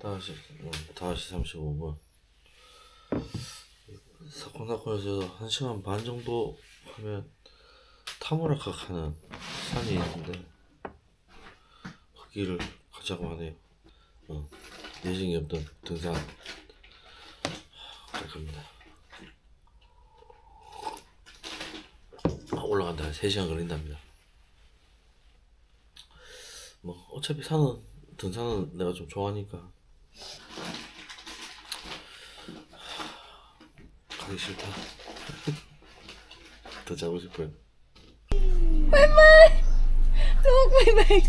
5시, 음, 5시 35분. 사코나코에서 1시간 반 정도 하면 타무라카 가는 산이 있는데 거기를 가자고 하네요. 어, 예정이 없던 등산 갈 겁니다. 아, 올라간다 한 3시간 걸린답니다. 뭐 어차피 산은 등산은 내가 좀 좋아하니까 가기 싫다. 더 자고 싶어요. 바이바이. 똥 바이바이.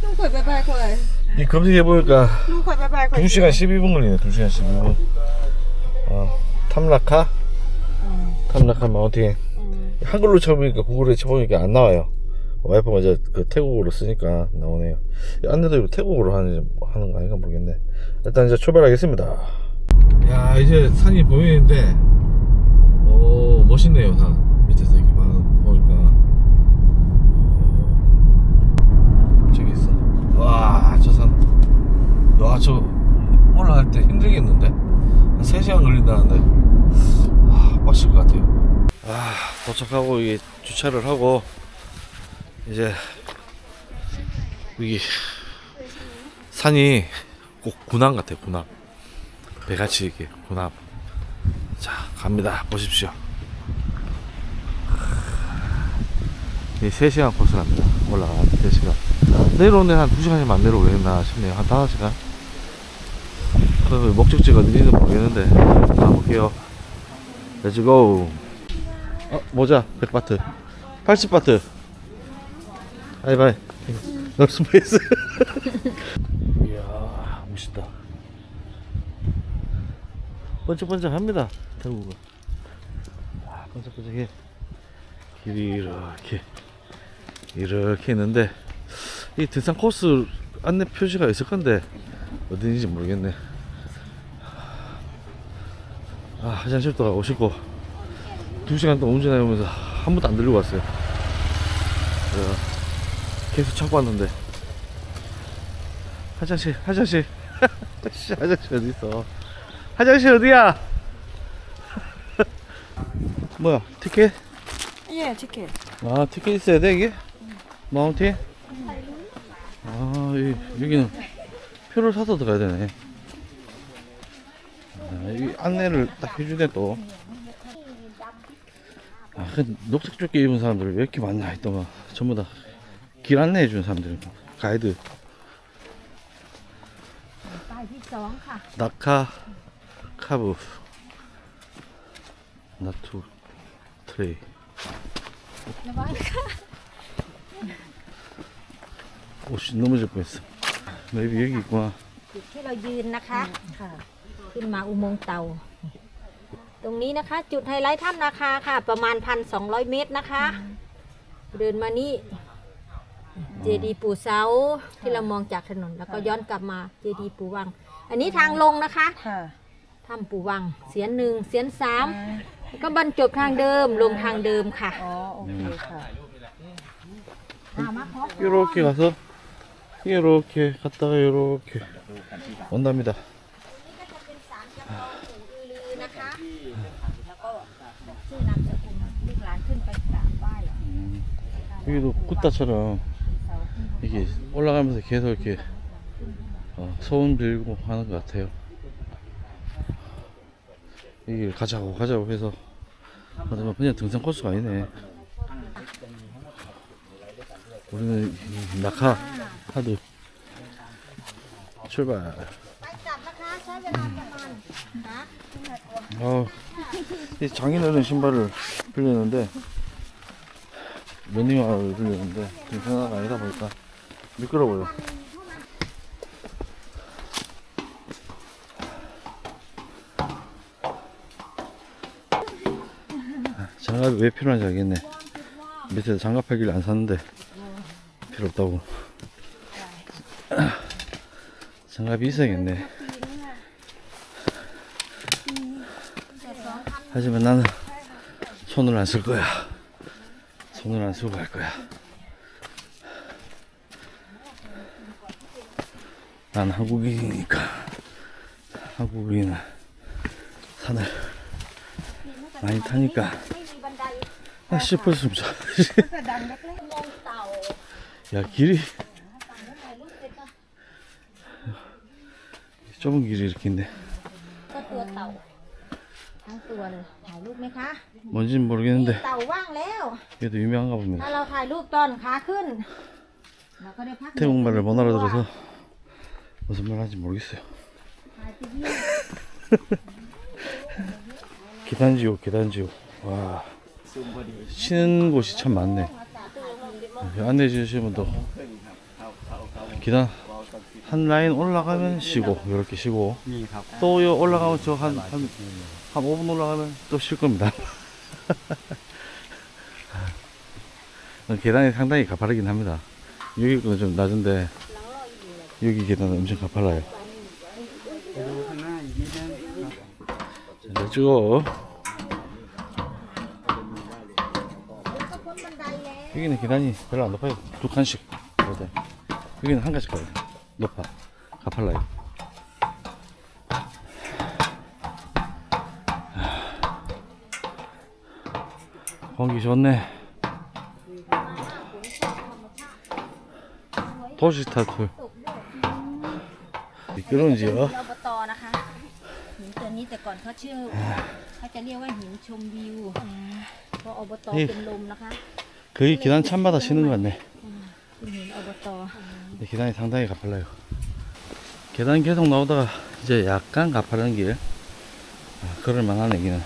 똥 바이바이 거야. 이 검색해 보니까 2시간 12분 걸리네. 2시간 12분. 아, 탐라카? 탐라카 마운틴. 한글로 쳐보니까 구글에 쳐보니까 안 나와요. 와이프가 이제 그 태국어로 쓰니까 나오네요. 안내도 이거 태국어로 하는 하는 거 아닌가 모르겠네. 일단 이제 출발하겠습니다. 야, 이제 산이 보이는데, 오, 멋있네요, 산. 밑에서 이렇게 막 보니까. 어, 저기 있어. 와, 저 산. 와, 저 올라갈 때 힘들겠는데? 한 3시간 걸린다는데. 아, 빡칠 것 같아요. 아, 도착하고 이게 주차를 하고 이제 여기 산이 꼭 군함 같아요, 군함. 배같이 이렇게 군함. 자, 갑니다. 보십시오. 이 3시간 코스랍니다. 올라가는 3시간. 내려오는 한 2시간이면 안 내려오겠나 싶네요. 한 5시간. 그 목적지가 어딘지는 모르겠는데 가볼게요. 렛츠고. 어, 모자 100바트. 80바트. 하이바이. 널스페이스. 이야, 멋있다. 번쩍번쩍합니다. 태국은. 아, 번쩍번쩍해. 길이 이렇게 이렇게 있는데 이 등산 코스 안내 표시가 있을 건데 어딘지 모르겠네. 아, 화장실도 가고 싶고 두 시간 동안 운전해오면서 한 번도 안 들리고 왔어요. 계속 찾고 왔는데 화장실, 화장실, 화장실 어디 있어? 화장실 어디야? 뭐야 티켓? 예, 티켓. 아 티켓 있어야 돼 이게? 마운티? 아 이, 여기는 표를 사서 들어야 되네 아, 이 안내를 딱 해주네 또 아, 그 녹색 조끼 입은 사람들 왜 이렇게 많냐 했더만 전부 다 길 안내해 주는 사람들 가이드 아, 낙하 카 카브 나투 트레이 ระวังค่ะ 옷이 넘어질 뻔했어 maybe 여기 있구나 จุดที่เรายืนนะคะค่ะ ขึ้นมาอุโมงค์เตา ตรงนี้นะคะ จุดไฮไลท์ถ้ำนาคาค่ะ ประมาณพันสองร้อยเมตรนะคะ เดินมานี่เจดีปู่เสาที่เรามองจากถนน แล้วก็ย้อนกลับมาเจดีปู่วัง อันนี้ทางลงนะคะ ค่ะ ถ้ำปู่วัง เสียนหนึ่งเสียนสามแล้วก็บรรจบทางเดิมลงทางเดิมค่ะ อ๋อ โอเคค่ะ มาพบ 이렇게 가서 이렇게 갔다가 이렇게 온답니다 ลือนะคะ แล้วก็ชื่อนามสกุลลูกหลานขึ้นไปกราบไหว้ 여기도 굿다처럼 이게 올라가면서 계속 이렇게 어, 소원 빌고 하는 것 같아요 여기 가자고 가자고 해서 하지만 그냥 등산 코스가 아니네. 우리는 낙하 하드 출발. 어, 이 장인어른 신발을 빌렸는데 러닝화를 빌렸는데 등산화가 아니다 보니까 미끄러워요. 왜 필요한지 알겠네. 밑에 장갑하기를 안 샀는데 필요 없다고. 장갑이 있어야겠네. 하지만 나는 손을 안 쓸 거야. 손을 안 쓰고 갈 거야. 난 한국인이니까 한국인은 산을 많이 타니까 ไม่มีบันได 아 싶을 수 없어 ดังเล็กๆมองเต่า 야 길이 ฝั่งนู้นถ่ายรูปเสร็จก็ 좁은 길이 이렇게 있네 ก็ตัวเต่า ทั้งตัวเลย ถ่ายรูปไหมคะ 뭔진 모르겠는데 เต่าว่างแล้ว 얘도 유명한가 ถ้า 봅니다 เราถ่ายรูปตอนขาขึ้น เราก็ได้พัก 태국말을 못 알아들어서 무슨 말 하는지 모르겠어요 ถ่ายไปเยี่ยม 계단지옥 계단지옥 와 쉬는 곳이 참 많네. 네, 안내해 주시는 분도 기단 한 라인 올라가면 쉬고 이렇게 쉬고 또 올라가면 저 한 한 한 5분 올라가면 또 쉴 겁니다. 계단이 상당히 가파르긴 합니다. 여기는 좀 낮은데 여기 계단은 엄청 가팔라요. 네, 잘 찍어. 여기는 계단이 별로 안 높아요. 두 칸씩. 그래도 여기는 한 칸씩 가요. 높아. 가팔라요. 공기 좋네. 도시 타투. 미끄러운지요? อบตนะคะ หินตัวนี้แต่ก่อนเขาชื่อ เขาจะเรียกว่าหินชมวิวเพราะอบต นี่ เป็นลมนะคะ 거기 계단 참마다 쉬는 것 같네. 음. 네, 계단이 상당히 가팔라요. 계단 계속 나오다가 이제 약간 가파른 길. 아, 그럴만한 얘기는.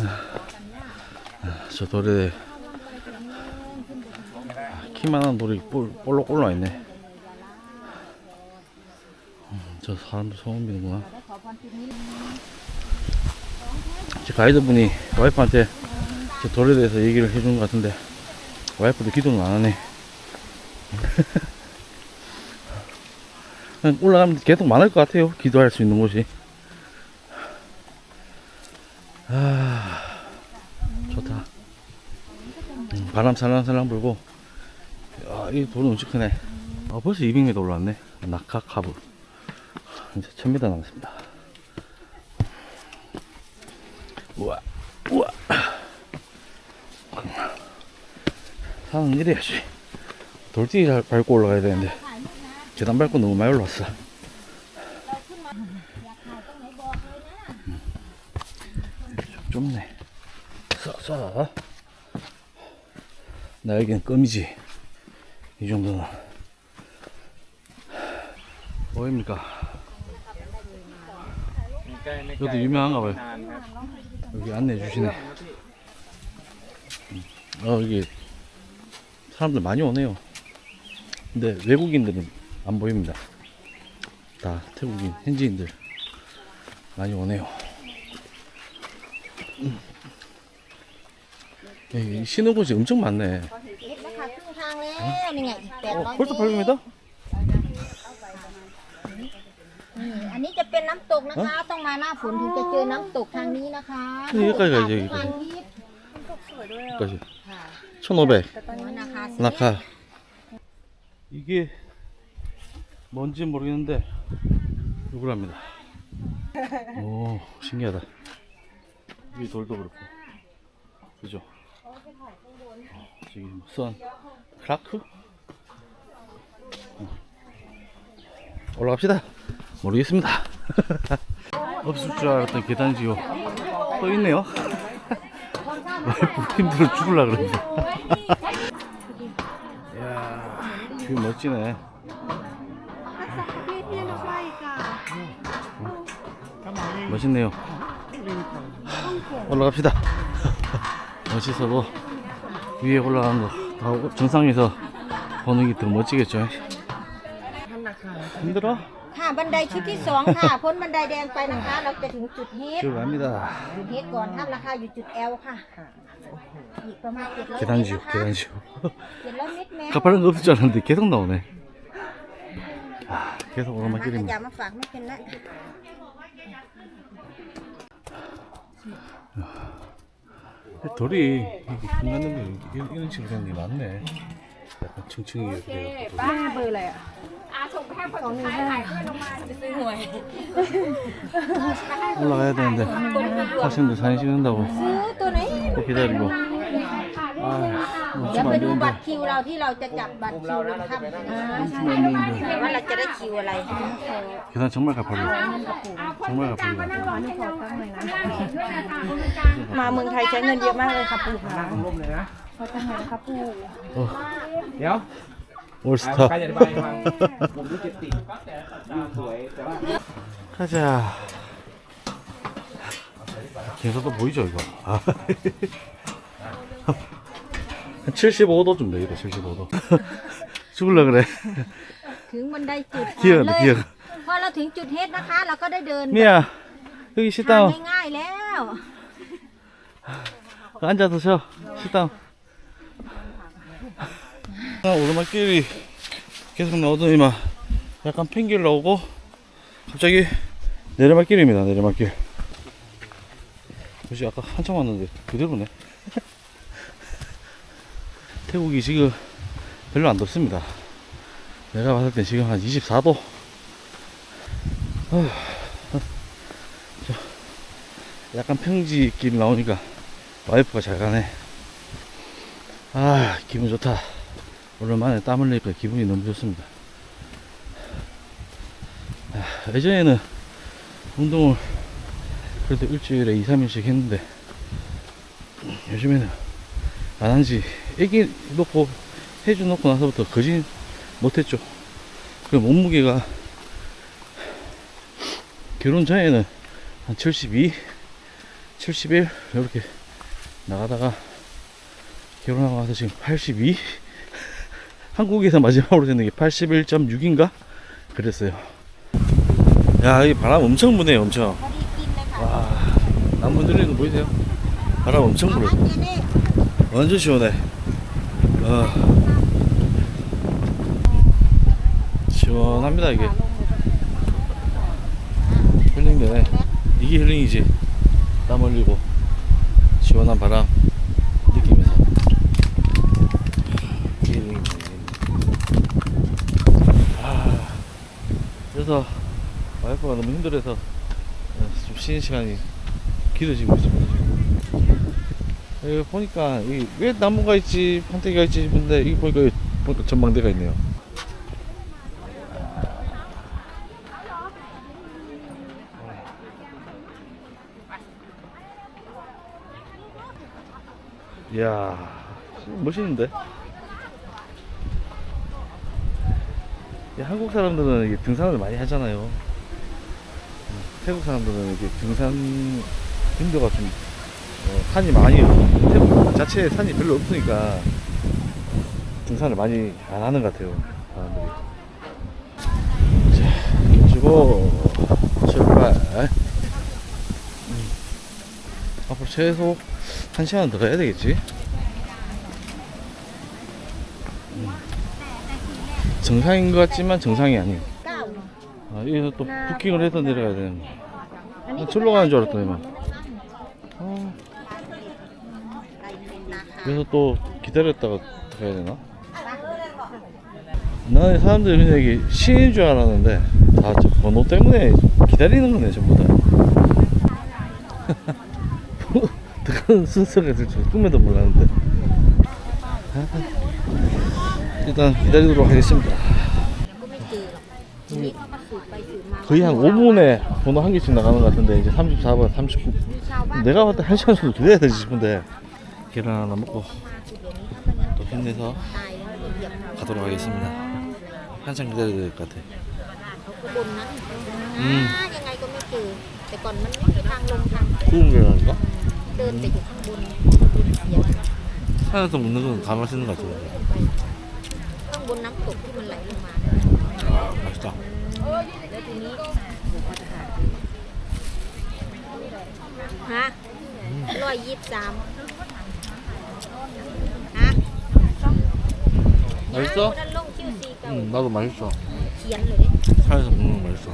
아, 아, 저 돌에 아, 키만한 돌이 볼록 올라 있네. 음, 저 사람도 소음 비는구나. 가이드분이 와이프한테 저 돌에 대해서 얘기를 해준 것 같은데 와이프도 기도는 안 하네. 올라가면 계속 많을 것 같아요. 기도할 수 있는 곳이. 아, 좋다. 음, 바람 살랑살랑 불고. 야, 이 돌은 엄청 크네. 아, 벌써 200m 올라왔네. 낙하카브. 이제 1000m 남았습니다. 우와. 하는 일이야지. 돌뛰기 밟고 올라가야 되는데 계단 밟고 너무 많이 올라왔어. 음. 좁네. 쏴쏴. 나에겐 껌이지. 이 정도는. 보입니까? 여기도 유명한가 봐요. 여기 안내해 주시네. 음. 어, 여기 사람들 많이 오네요. 근데 외국인들은 안 보입니다. 다 태국인, 현지인들 많이 오네요. 음. 여기 쉬는 곳이 엄청 많네. เห็นนะคะครึ่งทางแล้วนี่ไงอีกแปดร้ 어, อย 벌써 800m? นี่อันนี้จะเป็นน้ำตกนะคะ ต้องมาหน้าฝนถึงจะเจอน้ำตกทางนี้นะคะ นี่ใกล้ๆจะอีก พันยิบ 여기까지. ค่ะ 1,500. หัวนะคะ 낙하. 이게 뭔지 모르겠는데 누구랍니다. 오 신기하다. 이 돌도 그렇고, 그죠? 어, 저기 뭐선 크라크? 어. 올라갑시다. 모르겠습니다. 없을 줄 알았던 계단지요. 또 있네요. 힘들어 죽을라 그러는데. 뷰 멋지네. 멋있네요. 올라갑시다. 멋있어도 위에 올라가는 거, 다 정상에서 보는 게 더 멋지겠죠. 힘들어? ค่ะบันไดชุดที่สองค่ะ พ้นบันไดแดงไปนะคะ เราจะถึงจุดเฮด 출발합니 다. จุดเฮดก่อนท่านราคาอยู่จุดแอลค่ะอีกประมาณเจ็ดร้อยเมตร 계단지 옥, นะคะ 계단지 옥. เจ็ดร้อยเมตรแม่ 가파른 거 없을 줄 알았는데 계속 나오 네. 아, 계속 มาข 오르막길입니 다. ยะมาฝากไม่เป็นละ이 돌이 이렇게 빗나는 게 이 런, 이런 식으로 된게 많 네. 약간 층층이 이렇게 돼요. ป้าเบอร์อะไรอ่ะ 올라가야 되는데 학생들 사진 찍는다고 ซื้อตัวไหน 또 기다리고 아 เดี๋ยว 멈추면 ไป 안 ดูบัต 되는데 รคิวเราที่เราจะจับบัตรคิวลงค่ำ 멈추면 안 되는데 ว่าเราจะได้คิวอะไร 계산 정말 가파르 정말 가파르 มาเมืองไทยใช้เงินเยอะมากเลยค่ะปู่ค่ะ ร่มเลยนะ ขอตั้งไหนนะคะปู่ เดี๋ยว 올스타 การจะอธิบายให้ฟังผมรู้เจ็ดติดวิวสวยแต่ว่า 가자 계산도 보이죠 이거 아. 한 75도쯤 되겠다 75도 죽을라 그래 ถึงบันไดจุด เที่ยง อ่า เที่ยง พอเราถึงจุดเฮดนะคะ เราก็ได้เดิน 미야 여기 ทาง 식당 ง่ายๆแล้ว 앉아서 쉬어 식당 아, 오르막길이 계속 나오더니만 약간 팽길 나오고 갑자기 내리막길입니다 내리막길 역시 아까 한참 왔는데 그대로네 태국이 지금 별로 안 덥습니다. 내가 봤을 때 지금 한 24도? 어휴, 저 약간 평지길 나오니까 와이프가 잘 가네. 아 기분 좋다. 오랜만에 땀 흘리니까 기분이 너무 좋습니다. 아, 예전에는 운동을 그래도 일주일에 2, 3일씩 했는데 요즘에는 안 한지 애기 놓고 해주 놓고 나서부터 거진 못했죠. 그 몸무게가 결혼 전에는 한 72, 71 이렇게 나가다가 결혼하고 나서 지금 82 한국에서 마지막으로 되는 게 81.6인가 그랬어요. 야, 이 바람 엄청 부네요, 엄청. 와, 나무들이 이거 보이세요? 바람 엄청 불어요. 완전 시원해. 아. 시원합니다 이게. 힐링되네. 이게 힐링이지. 땀 흘리고 시원한 바람 느끼면서. 아, 그래서 와이프가 너무 힘들어서 어, 좀 쉬는 시간이 길어지고 있습니다 여기 보니까 이왜 나무가 있지 판때기가 있지 싶은데 여기 보니까 보니까 전망대가 있네요. 이야 멋있는데? 이 한국 사람들은 이게 등산을 많이 하잖아요. 음, 태국 사람들은 이게 등산 빈도가 좀 어, 어, 산이 많이 태국 자체에 산이 별로 없으니까 등산을 많이 안 하는 것 같아요 사람들이. 자 주고 출발. 음. 앞으로 최소 1시간 더 가야 되겠지? 음. 정상인 것 같지만 정상이 아니. 아, 여기서 또 부킹을 해서 그러니까. 내려가야 되는 거. 아, 절로 가는 줄 알았더니만 그래서 또 기다렸다가 가야 되나? 나는 사람들이 그냥 시인 줄 알았는데 다 저 번호 때문에 기다리는 거네 전부 다. 들어가는 순서가 있을 줄 꿈에도 몰랐는데. 일단 기다리도록 하겠습니다. 거의 한 5분에 번호 한 개씩 나가는 것 같은데 이제 34번, 39 내가 봤을 때 1시간 정도 기다려야 되지 싶은데. 계란 하나 먹고 มาคือเดี๋ยวนี้เขาก็ยัง 또 힘내서 ตายแล้วเหยียบ 가도록 하겠습니다. 한참 기다려야 될 것 같아. เขาก็บนนั้น อื อ่าม ยังไงก็ไม่เจอ แต่ก่อนมันไม่มีทางลงทาง 구운 계란인가? เดินไปอยู่ข้างบนบนเสียง 산에서 먹는 건 다 맛있는 것 같은데. ข้างบนน้ำตกที่มันไหลลงมา 아, 맛있다. แล้วทีนี้ฮะร้อยยี่สิบสาม 맛있어? 응, 나도 맛있어. 음, 산에서 먹는 거 맛있어.